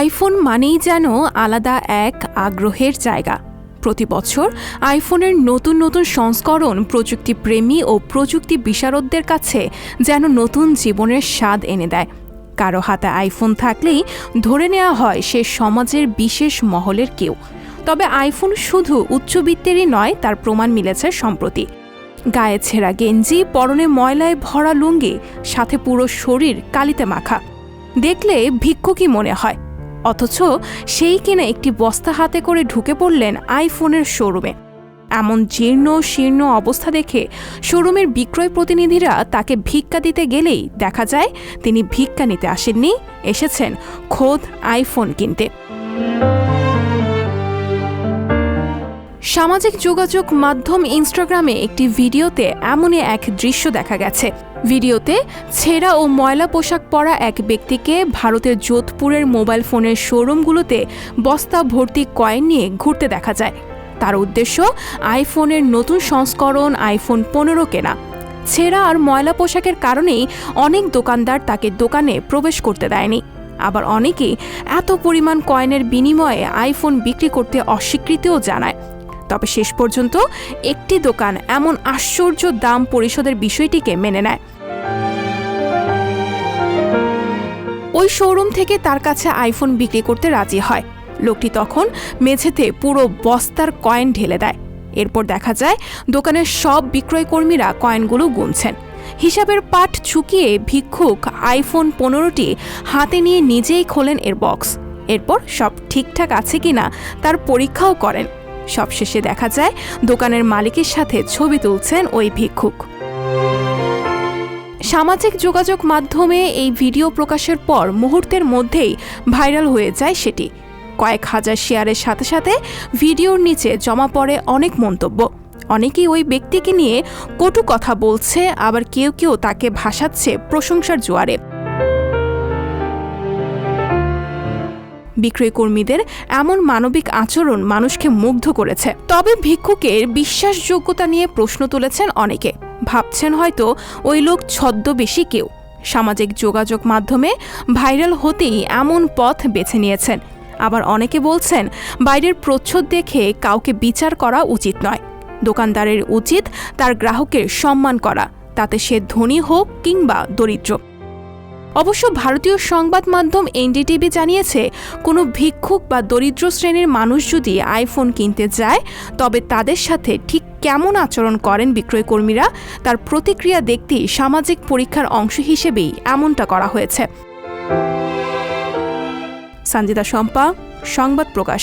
IPhone মানেই যেন আলাদা এক আগ্রহের জায়গা। প্রতি বছর আইফোনের নতুন নতুন সংস্করণ প্রযুক্তি প্রেমী ও প্রযুক্তি বিশারদদের কাছে যেন নতুন জীবনের স্বাদ এনে দেয়। কারও হাতে আইফোন থাকলেই ধরে নেওয়া হয় সে সমাজের বিশেষ মহলের কেউ। তবে আইফোন শুধু উচ্চবিত্তেরই নয়, তার প্রমাণ মিলেছে সম্প্রতি। গায়ে ছেঁড়া গেঞ্জি, পরনে ময়লায় ভরা লুঙ্গি, সাথে পুরো শরীর কালিতে মাখা। দেখলে ভিক্ষুকই মনে হয়। অথচ সেই কিনা একটি বস্তা হাতে করে ঢুকে পড়লেন আইফোনের শোরুমে। এমন জীর্ণ, শীর্ণ অবস্থা দেখে শোরুমের বিক্রয় প্রতিনিধিরা তাকে ভিক্ষা দিতে গেলেই দেখা যায় তিনি ভিক্ষা নিতে আসেননি, এসেছেন খোদ আইফোন কিনতে। সামাজিক যোগাযোগ মাধ্যম ইনস্টাগ্রামে একটি ভিডিওতে এমনই এক দৃশ্য দেখা গেছে। ভিডিওতে ছেঁড়া ও ময়লা পোশাক পরা এক ব্যক্তিকে ভারতের যোধপুরের মোবাইল ফোনের শোরুমগুলোতে বস্তা ভর্তি কয়েন নিয়ে ঘুরতে দেখা যায়। তার উদ্দেশ্য আইফোনের নতুন সংস্করণ আইফোন পনেরো কেনা। ছেঁড়া আর ময়লা পোশাকের কারণেই অনেক দোকানদার তাকে দোকানে প্রবেশ করতে দেয়নি। আবার অনেকেই এত পরিমাণ কয়েনের বিনিময়ে আইফোন বিক্রি করতে অস্বীকৃতিও জানায়। তবে শেষ পর্যন্ত একটি দোকান এমন আশ্চর্য দাম পরিশোধের বিষয়টিকে মেনে নেয়। ওই শোরুম থেকে তার কাছে আইফোন বিক্রি করতে রাজি হয়। লোকটি তখন মেঝেতে পুরো বস্তার কয়েন ঢেলে দেয়। এরপর দেখা যায়, দোকানের সব বিক্রয়কর্মীরা কয়েনগুলো গুনছেন। হিসাবের পাঠ চুকিয়ে ভিক্ষুক আইফোন পনেরোটি হাতে নিয়ে নিজেই খোলেন এর বক্স। এরপর সব ঠিকঠাক আছে কিনা তার পরীক্ষাও করেন। সবশেষে দেখা যায়, দোকানের মালিকের সাথে ছবি তুলছেন ওই ভিক্ষুক। সামাজিক যোগাযোগ মাধ্যমে এই ভিডিও প্রকাশের পর মুহূর্তের মধ্যেই ভাইরাল হয়ে যায় সেটি। কয়েক হাজার শেয়ারের সাথে সাথে ভিডিওর নিচে জমা পড়ে অনেক মন্তব্য। অনেকেই ওই ব্যক্তিকে নিয়ে কটু কথা বলছে, আবার কেউ কেউ তাকে ভাসাচ্ছে প্রশংসার জোয়ারে। বিক্রয় কর্মীদের এমন মানবিক আচরণ মানুষকে মুগ্ধ করেছে। তবে ভিক্ষুকের বিশ্বাসযোগ্যতা নিয়ে প্রশ্ন তুলেছেন অনেকে। ভাবছেন হয়তো ওই লোক ছদ্মবেশী কেউ। সামাজিক যোগাযোগ মাধ্যমে ভাইরাল হতেই এমন পথ বেছে নিয়েছেন। আবার অনেকে বলছেন, বাইরের প্রচ্ছদ দেখে কাউকে বিচার করা উচিত নয়। দোকানদারের উচিত তার গ্রাহকের সম্মান করা, তাতে সে ধনী হোক কিংবা দরিদ্র। অবশ্য ভারতীয় সংবাদ মাধ্যম এনডিটিভি জানিয়েছে, কোনো ভিক্ষুক বা দরিদ্র শ্রেণির মানুষ যদি আইফোন কিনতে যায়, তবে তাদের সাথে ঠিক কেমন আচরণ করেন বিক্রয়কর্মীরা? তার প্রতিক্রিয়া দেখতেই সামাজিক পরীক্ষার অংশ হিসেবেই এমনটা করা হয়েছে। সঞ্জিতা শম্পা, সংবাদ প্রকাশ।